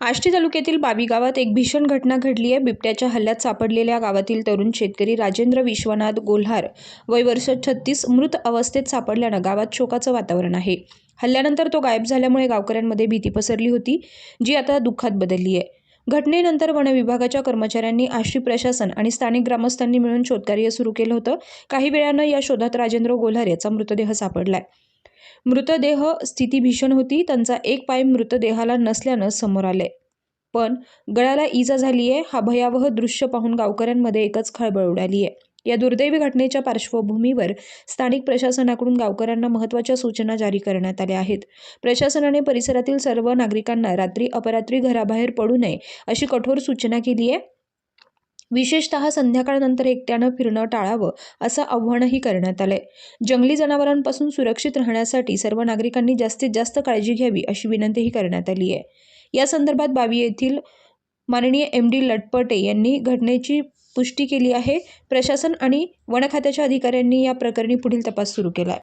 आष्टी तालुक्यातील बावी गावात एक भीषण घटना घडली आहे. बिबट्याच्या हल्ल्यात सापडलेल्या गावातील तरुण शेतकरी राजेंद्र विश्वनाथ गोल्हार वय वर्ष छत्तीस मृत अवस्थेत सापडल्यानं गावात शोकाचं वातावरण आहे. हल्ल्यानंतर तो गायब झाल्यामुळे गावकऱ्यांमध्ये भीती पसरली होती जी आता दुःखात बदलली आहे. घटनेनंतर वनविभागाच्या कर्मचाऱ्यांनी आश्री प्रशासन आणि स्थानिक ग्रामस्थांनी मिळून शोधकार्य सुरू केलं होतं. काही वेळानं या शोधात राजेंद्र गोल्हार याचा मृतदेह सापडलाय. मृतदेह स्थिती भीषण होती. त्यांचा एक पाय मृतदेहाला नसल्यानं समोर आले पण गळ्याला इजा झाली आहे हा भयावह दृश्य पाहून गावकऱ्यांमध्ये एकच खळबळ उडाली आहे या दुर्दैवी घटनेच्या पार्श्वभूमीवर स्थानिक प्रशासनाकडून गावकऱ्यांना महत्त्वाच्या सूचना जारी करण्यात आल्या आहेत. प्रशासनाने परिसरातील सर्व नागरिकांना रात्री अपरात्री घराबाहेर पडू नये अशी कठोर सूचना केली आहे. विशेषतः संध्याकाळनंतर एकट्यानं फिरणं टाळावं असं आव्हानही करण्यात आलंय. जंगली जनावरांपासून सुरक्षित राहण्यासाठी सर्व नागरिकांनी जास्तीत जास्त काळजी घ्यावी अशी विनंतीही करण्यात आली आहे. या संदर्भात बावी येथील माननीय एम डी लटपटे यांनी घटनेची पुष्टी केली आहे. प्रशासन आणि वनखात्याच्या अधिकाऱ्यांनी या प्रकरणी पुढील तपास सुरू केला आहे.